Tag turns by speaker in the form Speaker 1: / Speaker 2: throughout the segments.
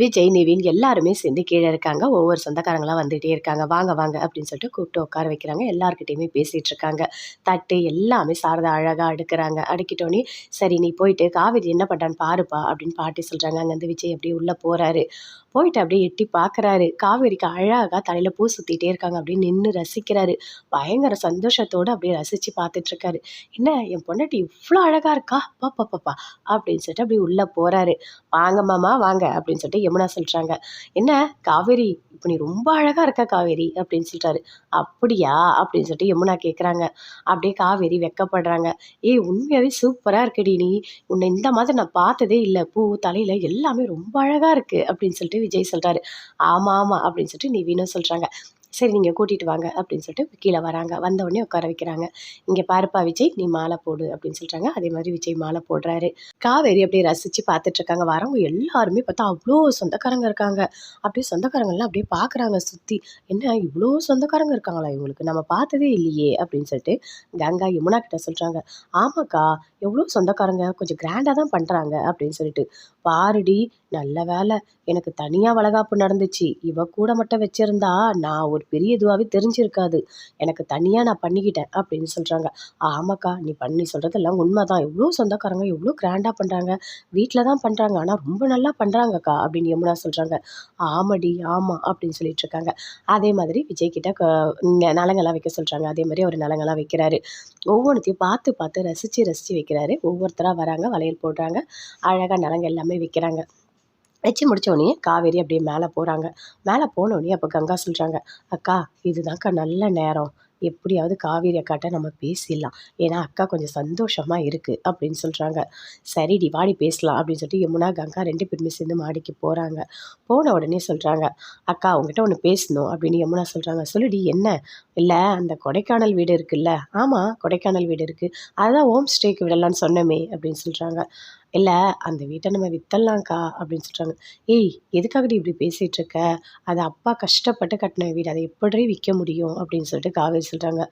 Speaker 1: விஜய் நிவின் எல்லாருமே சேர்ந்து கீழே இருக்காங்க. ஒவ்வொரு சொந்தக்காரங்களாம் வந்துகிட்டே இருக்காங்க. வாங்க வாங்க அப்படின்னு சொல்லிட்டு கூப்பிட்டு உட்கார வைக்கிறாங்க. எல்லாருக்கிட்டையுமே பேசிகிட்டு இருக்காங்க. தட்டு எல்லாமே சாரதா அழகாக அடுக்கிறாங்க. அடுக்கிட்டோன்னே சரி நீ போயிட்டு காவேரி என்ன பண்ணுறான்னு பாருப்பா அப்படின்னு பாட்டி சொல்கிறாங்க அங்கேருந்து விஜய் அப்படியே உள்ளே போகிறாரு போயிட்டு அப்படியே எட்டி பார்க்குறாரு. காவேரிக்கு அழகாக தலையில் பூ சுற்றிட்டே இருக்காங்க. அப்படின்னு நின்று ரசிக்கிறாரு. பயங்கர சந்தோஷத்தோடு அப்படியே ரசித்து பார்த்துட்ருக்காரு என்ன என் பொண்டாட்டி இவ்வளோ அழகாக இருக்கா? பாப்பா பாப்பா அப்படின்னு சொல்லிட்டு அப்படியே உள்ளே போகிறாரு வாங்க மாமா வாங்க அப்படின்னு சொல்லிட்டு யமுனா சொல்கிறாங்க என்ன? காவேரி இப்போ நீ ரொம்ப அழகாக இருக்க காவேரி அப்படின்னு சொல்லிட்டாரு அப்படியா? அப்படின்னு சொல்லிட்டு யமுனா கேட்குறாங்க அப்படியே காவேரி வெக்கப்படுறாங்க. ஏய் உண்மையாகவே சூப்பராக இருக்கடி நீ. உன்னை இந்த மாதிரி நான் பார்த்ததே இல்லை. பூ தலையில் எல்லாமே ரொம்ப அழகாக இருக்குது அப்படின்னு சொல்லிட்டு விஜய் சொல்கிறாரு ஆமாம் ஆமாம் அப்படின்னு சொல்லிட்டு நிவீனும் சொல்கிறாங்க சரி நீங்கள் கூட்டிகிட்டு வாங்க அப்படின்னு சொல்லிட்டு கீழே வராங்க. வந்தவுடனே உட்கார வைக்கிறாங்க. இங்கே பாருப்பா விஜய் நீ மாலை போடு அப்படின்னு சொல்கிறாங்க அதே மாதிரி விஜய் மாலை போடுறாரு. காவேரி அப்படியே ரசித்து பார்த்துட்ருக்காங்க வரவங்க எல்லாருமே பார்த்தா அவ்வளோ சொந்தக்காரங்க இருக்காங்க. அப்படியே சொந்தக்காரங்கள்லாம் அப்படியே பார்க்குறாங்க சுற்றி என்ன இவ்வளோ சொந்தக்காரங்க இருக்காங்களா இவங்களுக்கு? நம்ம பார்த்ததே இல்லையே அப்படின்னு சொல்லிட்டு கங்கா யமுனா கிட்ட சொல்கிறாங்க ஆமாக்கா எவ்வளோ சொந்தக்காரங்க. கொஞ்சம் கிராண்டாக தான் பண்ணுறாங்க அப்படின்னு சொல்லிட்டு. பாருடி நல்ல வேலை. எனக்கு தனியாக வளகாப்பு நடந்துச்சு. இவ கூட மட்டும் வச்சுருந்தா நான் ஒரு பெரிய இதுவாகவே தெரிஞ்சிருக்காது. எனக்கு தனியாக நான் பண்ணிக்கிட்டேன் அப்படின்னு சொல்கிறாங்க ஆமாக்கா நீ பண்ணி சொல்கிறதெல்லாம் உண்மை தான் எவ்வளோ சொந்தக்காரங்க எவ்வளோ கிராண்டாக பண்ணுறாங்க வீட்டில் தான் பண்ணுறாங்க ஆனால் ரொம்ப நல்லா பண்ணுறாங்கக்கா அப்படின்னு யமுனா சொல்கிறாங்க ஆமாடி ஆமாம் அப்படின்னு சொல்லிட்டு இருக்காங்க. அதே மாதிரி விஜய் கிட்ட நலங்கெல்லாம் வைக்க சொல்கிறாங்க அதே மாதிரி அவர் நலங்கெல்லாம் வைக்கிறாரு. ஒவ்வொன்றுத்தையும் பார்த்து பார்த்து ரசித்து ரசித்து வைக்கிறாரு. ஒவ்வொருத்தராக வராங்க வளையல் போடுறாங்க. அழகாக நலங்கு எல்லாமே வைக்கிறாங்க. தைச்சி முடித்தோடனே காவேரி அப்படியே மேலே போகிறாங்க மேலே போனோடனே அப்போ கங்கா சொல்கிறாங்க அக்கா இதுதான்க்கா நல்ல நேரம். எப்படியாவது காவேரி அக்காட்ட நம்ம பேசிடலாம். ஏன்னா அக்கா கொஞ்சம் சந்தோஷமாக இருக்குது அப்படின்னு சொல்கிறாங்க சரிடி வாடி பேசலாம் அப்படின்னு சொல்லிட்டு யமுனா கங்கா ரெண்டு பேருமே சேர்ந்து மாடிக்கு போகிறாங்க போன உடனே சொல்கிறாங்க அக்கா உங்ககிட்ட ஒன்று பேசணும் அப்படின்னு யமுனா சொல்கிறாங்க சொல்லுடி என்ன? இல்லை அந்த கொடைக்கானல் வீடு இருக்குல்ல. ஆமாம் கொடைக்கானல் வீடு இருக்குது அதுதான் ஹோம் ஸ்டேக்கு விடலான்னு சொன்னமே அப்படின்னு சொல்கிறாங்க இல்லை அந்த வீட்டை நம்ம விற்றலாம்க்கா அப்படின்னு சொல்கிறாங்க ஏய் எதுக்காகடி இப்படி பேசிகிட்டு இருக்க அது அப்பா கஷ்டப்பட்டு கட்டின வீடு அதை எப்படி விற்க முடியும்? அப்படின்னு சொல்லிட்டு காவேரி சொல்கிறாங்க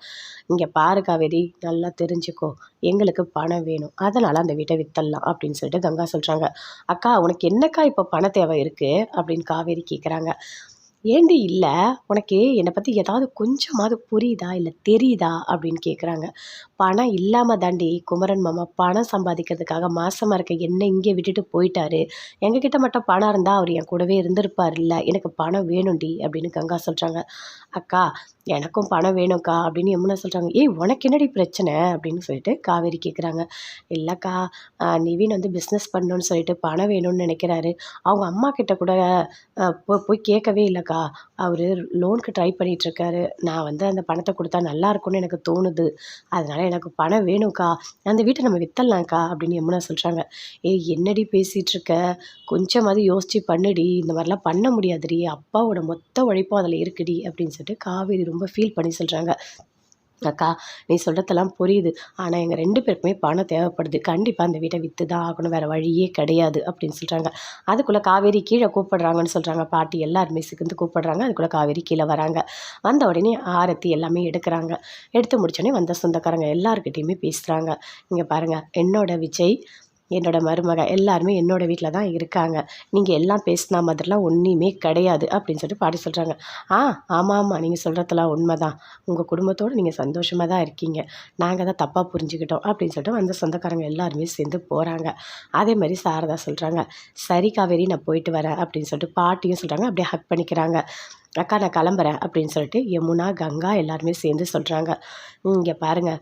Speaker 1: இங்கே பாரு காவேரி நல்லா தெரிஞ்சுக்கோ. எங்களுக்கு பணம் வேணும். அதனால் அந்த வீட்டை விற்றலாம் அப்படின்னு சொல்லிட்டு கங்கா சொல்கிறாங்க அக்கா உனக்கு என்னக்கா இப்போ பண தேவை இருக்குது அப்படின்னு காவேரி கேட்குறாங்க ஏண்டி இல்லை? உனக்கு என்னை பற்றி ஏதாவது கொஞ்சமாவது புரியுதா? இல்லை தெரியுதா? அப்படின்னு கேட்குறாங்க பணம் இல்லாமல் தாண்டி குமரன் மாமா பணம் சம்பாதிக்கிறதுக்காக மாசமாக இருக்க என்ன இங்கே விட்டுட்டு போயிட்டாரு. எங்ககிட்ட மட்டும் பணம் இருந்தால் அவர் என் கூடவே இருந்திருப்பார் இல்லை. எனக்கு பணம் வேணும்டி அப்படின்னு கங்கா சொல்கிறாங்க அக்கா எனக்கும் பணம் வேணும்க்கா அப்படின்னு யமுனா சொல்கிறாங்க ஏய் உனக்கு என்னடி பிரச்சனை? அப்படின்னு சொல்லிட்டு காவேரி கேட்குறாங்க இல்லைக்கா நிவின் வந்து பிஸ்னஸ் பண்ணணும்னு சொல்லிட்டு பணம் வேணும்னு நினைக்கிறாரு. அவங்க அம்மா கிட்ட கூட போய் கேட்கவே இல்லைக்கா. அவர் லோனுக்கு ட்ரை பண்ணிகிட்ருக்காரு நான் வந்து அந்த பணத்தை கொடுத்தா நல்லா இருக்கும்னு எனக்கு தோணுது. அதனால் எனக்கு பணம் வேணும்க்கா. அந்த வீட்டை நம்ம விற்றலாம்க்கா அப்படின்னு யமுனா சொல்கிறாங்க ஏய் என்னடி பேசிகிட்ருக்க கொஞ்சமாவது யோசித்து பண்ணுடி. இந்த மாதிரிலாம் பண்ண முடியாதுடி. அப்பாவோட மொத்த உழைப்பும் அதில் இருக்குடி அப்படின்னு சொல்லிட்டு காவேரி ரொம்ப ஃபீல் பண்ணி சொல்கிறாங்க அக்கா நீ சொல்கிறதெல்லாம் புரியுது. ஆனால் எங்கள் ரெண்டு பேருக்குமே பணம் தேவைப்படுது. கண்டிப்பாக அந்த வீட்டை விற்று தான் ஆகணும். வேறு வழியே கிடையாது அப்படின்னு சொல்கிறாங்க அதுக்குள்ளே காவேரி கீழே கூப்பிடுறாங்கன்னு சொல்கிறாங்க பாட்டி எல்லாருமே சிக்கிந்து கூப்பிடுறாங்க. அதுக்குள்ளே காவேரி கீழே வராங்க. வந்த உடனே ஆரத்தி எல்லாமே எடுக்கிறாங்க. எடுத்து முடிச்சோடனே வந்த சொந்தக்காரங்க எல்லாருக்கிட்டேயுமே பேசுகிறாங்க இங்கே பாருங்கள் என்னோட விஜய் என்னோட மருமக எல்லாருமே என்னோடய வீட்டில் தான் இருக்காங்க. நீங்கள் எல்லாம் பேசினா மாதிரிலாம் ஒன்றுமே கிடையாது அப்படின்னு சொல்லிட்டு பாட்டி சொல்கிறாங்க ஆ ஆமாம் ஆமாம் நீங்கள் சொல்கிறதெல்லாம் உண்மை தான் உங்கள் குடும்பத்தோடு நீங்கள் சந்தோஷமாக தான் இருக்கீங்க. நாங்கள் தான் தப்பாக புரிஞ்சுக்கிட்டோம் அப்படின்னு சொல்லிட்டு வந்த சொந்தக்காரங்க எல்லாருமே சேர்ந்து போகிறாங்க அதே மாதிரி சாரதா சொல்கிறாங்க சரி காவேரி நான் போயிட்டு வரேன் அப்படின்னு சொல்லிட்டு பாட்டியும் சொல்கிறாங்க அப்படியே ஹக் பண்ணிக்கிறாங்க. அக்கா நான் கிளம்புறேன் அப்படின்னு சொல்லிட்டு யமுனா கங்கா எல்லாருமே சேர்ந்து சொல்கிறாங்க இங்கே பாருங்கள்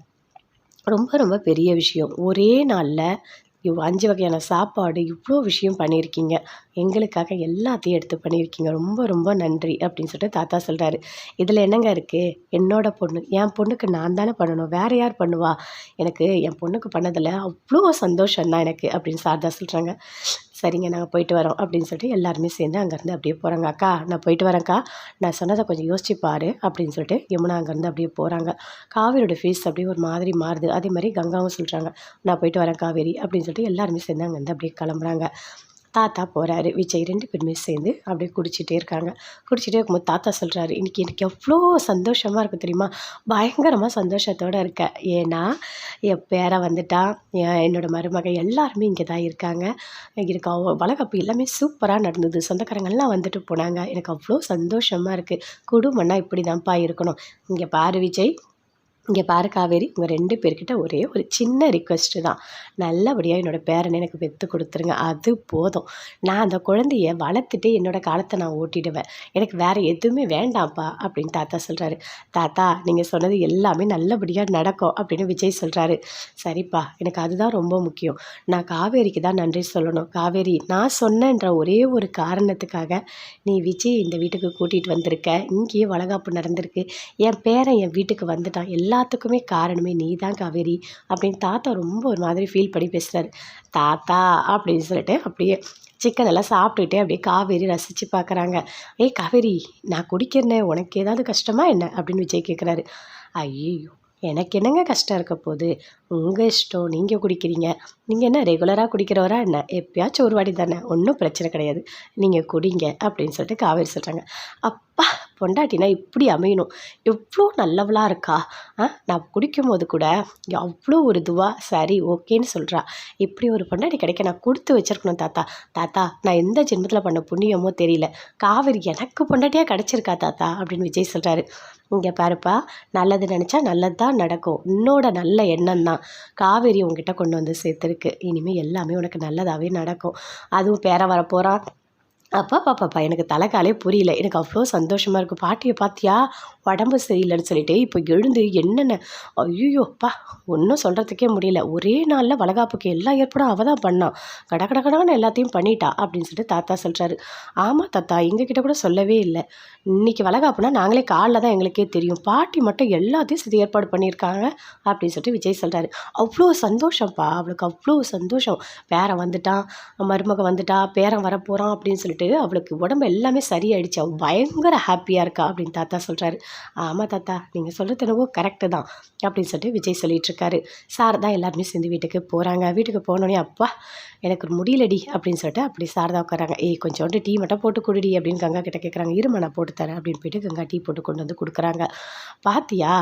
Speaker 1: ரொம்ப ரொம்ப பெரிய விஷயம். ஒரே நாளில் இவ் அஞ்சு வகையான சாப்பாடு இவ்வளோ விஷயம் பண்ணியிருக்கீங்க. எங்களுக்காக எல்லாத்தையும் எடுத்து பண்ணியிருக்கீங்க. ரொம்ப ரொம்ப நன்றி அப்படின்னு சொல்லிட்டு தாத்தா சொல்கிறாரு இதில் என்னங்க இருக்குது என்னோட பொண்ணு என் பொண்ணுக்கு நான் தானே பண்ணணும். வேறு யார் பண்ணுவா? எனக்கு என் பொண்ணுக்கு பண்ணதில் அவ்வளோ சந்தோஷம் தான் எனக்கு அப்படின்னு சாரதா சொல்கிறாங்க சரிங்க நாங்கள் போயிட்டு வரோம் அப்படின்னு சொல்லிட்டு எல்லாருமே சேர்ந்து அங்கேருந்து அப்படியே போகிறாங்க அக்கா நான் போயிட்டு வரேன்க்கா. நான் சொன்னதை கொஞ்சம் யோசிச்சு பாரு அப்படின்னு சொல்லிட்டு யமுனா அங்கேருந்து அப்படியே போகிறாங்க காவேரியோட ஃபேஸ் அப்படியே ஒரு மாதிரி மாறுது. அதே மாதிரி கங்காவும் சொல்கிறாங்க நான் போயிட்டு வரேன் காவேரி அப்படின்னு சொல்லிட்டு எல்லாருமே சேர்ந்து அங்கேருந்து அப்படியே கிளம்புறாங்க. தாத்தா போகிறாரு விஜய் ரெண்டு பேருமே சேர்ந்து அப்படியே குடிச்சிட்டே இருக்காங்க. குடிச்சிட்டே இருக்கும்போது தாத்தா சொல்கிறாரு இன்றைக்கி எனக்கு எவ்வளோ சந்தோஷமாக இருக்குது தெரியுமா? பயங்கரமாக சந்தோஷத்தோடு இருக்கேன் ஏன்னா என் பேரை வந்துட்டான் என்னோட மருமக எல்லாருமே இங்கே தான் இருக்காங்க. எனக்கு அவ வளகாப்பு எல்லாமே சூப்பராக நடந்தது. சொந்தக்காரங்கள்லாம் வந்துட்டு போனாங்க. எனக்கு அவ்வளோ சந்தோஷமாக இருக்குது குடும்பம்னா இப்படி தான்ப்பா இருக்கணும். இங்கே பாரு விஜய் இங்கே பாரு காவேரி உங்கள் ரெண்டு பேர்கிட்ட ஒரே ஒரு சின்ன ரிக்வெஸ்ட்டு தான். நல்லபடியாக என்னோடய பேரனை எனக்கு வெத்து கொடுத்துருங்க. அது போதும். நான் அந்த குழந்தைய வளர்த்துட்டு என்னோடய காலத்தை நான் ஓட்டிடுவேன். எனக்கு வேறு எதுவுமே வேண்டாம்ப்பா அப்படின்னு தாத்தா சொல்கிறாரு தாத்தா நீங்கள் சொன்னது எல்லாமே நல்லபடியாக நடக்கும் அப்படின்னு விஜய் சொல்கிறாரு சரிப்பா எனக்கு அதுதான் ரொம்ப முக்கியம். நான் காவேரிக்கு தான் நன்றி சொல்லணும். காவேரி நான் சொன்னேன்ற ஒரே ஒரு காரணத்துக்காக நீ விஜய் இந்த வீட்டுக்கு கூட்டிகிட்டு வந்திருக்க. இங்கேயே வளகாப்பு நடந்திருக்கு. என் பேரன் என் வீட்டுக்கு வந்துட்டான். எல்லாத்துக்குமே காரணமே நீ தான் காவேரி அப்படின்னு தாத்தா ரொம்ப ஒரு மாதிரி ஃபீல் பண்ணி பேசுகிறாரு தாத்தா அப்படின்னு சொல்லிட்டு அப்படியே சிக்கன் எல்லாம் சாப்பிட்டுக்கிட்டே அப்படியே காவேரி ரசித்து பார்க்குறாங்க. ஏய் காவேரி நான் குடிக்கிறேனே உனக்கு ஏதாவது கஷ்டமா என்ன? அப்படின்னு விஜய் கேட்குறாரு ஐயோ எனக்கு என்னங்க கஷ்டம் இருக்க போகுது? உங்கள் இஷ்டம் நீங்கள் குடிக்கிறீங்க. நீங்கள் என்ன ரெகுலராக குடிக்கிறவரா என்ன? எப்பயாச்சும் ஒரு வாட்டி தானே ஒன்றும் பிரச்சனை கிடையாது. நீங்கள் குடிங்க அப்படின்னு சொல்லிட்டு காவேரி சொல்கிறாங்க அப் அப்பா பொண்டாட்டினா இப்படி அமையணும். எவ்வளோ நல்லவளாக இருக்கா? ஆ நான் குடிக்கும் போது கூட அவ்வளோ ஒரு இதுவாக சரி ஓகேன்னு சொல்கிறா இப்படி ஒரு பொண்டாட்டி கிடைக்க நான் கொடுத்து வச்சிருக்கணும் தாத்தா. தாத்தா நான் எந்த ஜென்மத்தில் பண்ண புண்ணியமோ தெரியல. காவேரி எனக்கு பொண்டாட்டியாக கிடச்சிருக்கா தாத்தா அப்படின்னு விஜய் சொல்கிறாரு இங்கே பாருப்பா நல்லது நினச்சா நல்லது தான் நடக்கும். உன்னோட நல்ல எண்ணம் தான். காவேரி உங்ககிட்ட கொண்டு வந்து சேர்த்துருக்கு. இனிமேல் எல்லாமே உனக்கு நல்லதாகவே நடக்கும். அதுவும் பேர வரப்போகிறான் அப்பா பாப்பாப்பா எனக்கு தலைக்காலே புரியல. எனக்கு அவ்வளோ சந்தோஷமாக இருக்குது பாட்டியை பார்த்தியா உடம்பு சரியில்லைன்னு சொல்லிட்டு இப்போ எழுந்து என்னென்ன ஐயோப்பா ஒன்றும் சொல்கிறதுக்கே முடியல. ஒரே நாளில் வளகாப்புக்கு எல்லா ஏற்பாடும் அவள் தான் பண்ணான் கட கட கடன்னு எல்லாத்தையும் பண்ணிட்டா அப்படின்னு சொல்லிட்டு தாத்தா சொல்கிறாரு ஆமாம் தாத்தா எங்ககிட்ட கூட சொல்லவே இல்லை. இன்றைக்கி வளகாப்புனா நாங்களே காலைல தான் எங்களுக்கே தெரியும். பாட்டி மட்டும் எல்லாத்தையும் சரி ஏற்பாடு பண்ணியிருக்காங்க அப்படின்னு சொல்லிட்டு விஜய் சொல்கிறாரு அவ்வளோ சந்தோஷம்ப்பா அவளுக்கு அவ்வளோ சந்தோஷம். பேரன் வந்துட்டான் மருமக வந்துட்டா பேரன் வரப்போகிறான் அப்படின்னு சொல்லிட்டு அவளுக்கு உடம்பு எல்லாமே சரியாயிடுச்சு. அவள் பயங்கர ஹாப்பியாக இருக்கா அப்படின்னு தாத்தா சொல்கிறாரு ஆமாம் தாத்தா நீங்கள் சொல்கிறது என்னவோ கரெக்டு தான் அப்படின்னு சொல்லிட்டு விஜய் சொல்லிட்டு இருக்காரு. சாரதா எல்லாருமே சேர்ந்து வீட்டுக்கு போகிறாங்க வீட்டுக்கு போனோடனே அப்பா எனக்கு முடியலடி அப்படின்னு சொல்லிட்டு அப்படி சாரதா உட்காராங்க ஏய் கொஞ்சோண்டு டீ மட்டும் போட்டு கொடுடி அப்படின்னு கங்கா கிட்ட கேட்குறாங்க இருமா நான் போட்டு தரேன் அப்படின்னு போயிட்டு கங்கா டீ போட்டு கொண்டு வந்து கொடுக்குறாங்க. பாத்தியா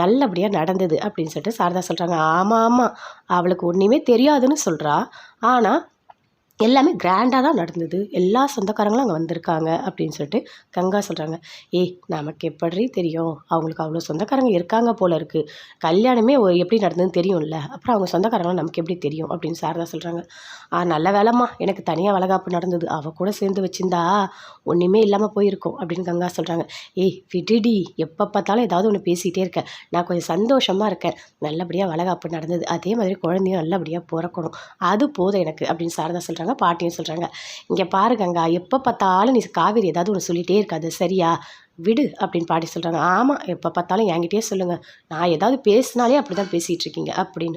Speaker 1: நல்லபடியாக நடந்தது அப்படின்னு சொல்லிட்டு சாரதா சொல்கிறாங்க ஆமாம் ஆமாம் அவளுக்கு ஒன்றுமே தெரியாதுன்னு சொல்கிறா ஆனால் எல்லாமே கிராண்டாக தான் நடந்தது. எல்லா சொந்தக்காரங்களும் அங்கே வந்திருக்காங்க அப்படின்னு சொல்லிட்டு கங்கா சொல்கிறாங்க ஏய் நமக்கு எப்படி தெரியும்? அவங்களுக்கு அவ்வளோ சொந்தக்காரங்க இருக்காங்க போல இருக்குது கல்யாணமே ஒரு எப்படி நடந்ததுன்னு தெரியும்ல? அப்புறம் அவங்க சொந்தக்காரங்களும் நமக்கு எப்படி தெரியும்? அப்படின்னு சாரதா சொல்கிறாங்க ஆ நல்ல வேலைம்மா. எனக்கு தனியாக வளகாப்பு நடந்தது. அவள் கூட சேர்ந்து வச்சிருந்தா ஒன்றுமே இல்லாமல் போயிருக்கோம் அப்படின்னு கங்கா சொல்கிறாங்க ஏய் விடுடி. எப்போ பார்த்தாலும் ஏதாவது ஒன்று பேசிகிட்டே இருக்கேன் நான் கொஞ்சம் சந்தோஷமாக இருக்கேன். நல்லபடியாக வளகாப்பு நடந்தது. அதே மாதிரி குழந்தையும் நல்லபடியாக பிறக்கணும். அது போதும் எனக்கு அப்படின்னு சாரதா சொல்கிறாங்க பாட்டியும் சொல்கிறாங்க இங்கே பாரு கங்கா எப்போ பார்த்தாலும் நீ காவேரி ஏதாவது ஒன்று சொல்லிகிட்டே இருக்காது சரியா? விடு அப்படின்னு பாட்டி சொல்கிறாங்க ஆமாம் எப்போ பார்த்தாலும் என்கிட்டயே சொல்லுங்கள் நான் ஏதாவது பேசினாலே அப்படி தான் பேசிகிட்டு இருக்கீங்க அப்படின்னு.